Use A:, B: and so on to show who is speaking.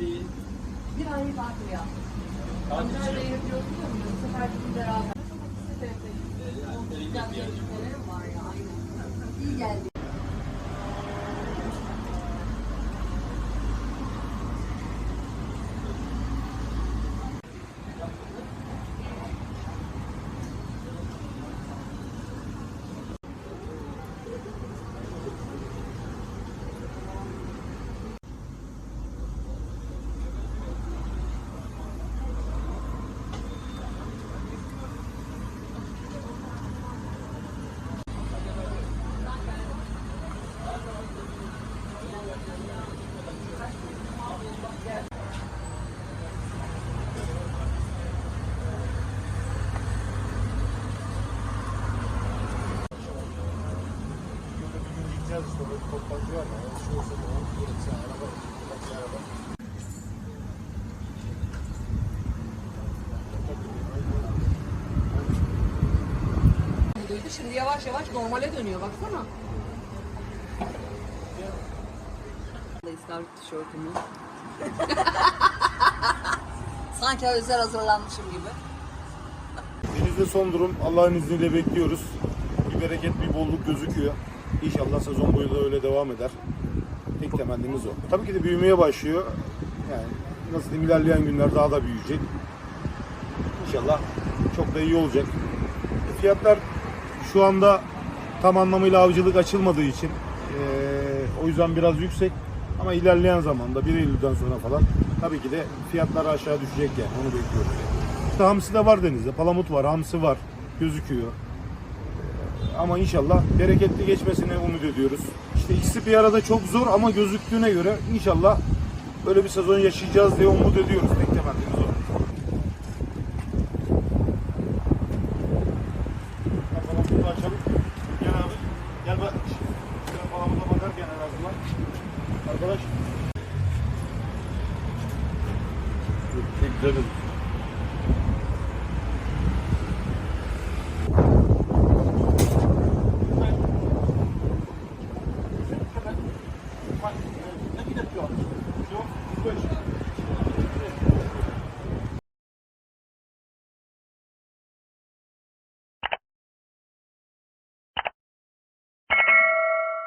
A: Bir
B: Bir ay tatil Antalya'ya
A: için.
B: yapıyoruz ya, bu sefer de beraber. Çok hafif sevdim.
A: Ee, yani var
B: ya, aynen. İyi geldi.
C: Gideceğiz işte böyle toplantı var ya. Şu olsa da olur. Gelirse araba. Bir araba.
B: Duydu. Şimdi yavaş yavaş normale dönüyor baksana. İskarp tişörtümü. Sanki özel hazırlanmışım gibi.
C: Denizde son durum Allah'ın izniyle bekliyoruz. Bir bereket, bir bolluk gözüküyor. İnşallah sezon boyu da öyle devam eder. Tek temennimiz o. Tabii ki de büyümeye başlıyor. Yani nasıl diyeyim ilerleyen günler daha da büyüyecek. İnşallah çok da iyi olacak. E, Fiyatlar şu anda tam anlamıyla avcılık açılmadığı için eee, o yüzden biraz yüksek. Ama ilerleyen zamanda 1 Eylül'den sonra falan tabii ki de fiyatlar aşağı düşecek yani onu bekliyoruz. İşte hamsi de var denizde, palamut var, hamsi var gözüküyor. Ama inşallah bereketli geçmesini umut ediyoruz. İşte ikisi bir arada çok zor ama gözüktüğüne göre inşallah böyle bir sezon yaşayacağız diye umut ediyoruz. Tek temennimiz o. Gel abi. Gel bak. Palamuta bakarken en. Arkadaş.
A: Güzel olur.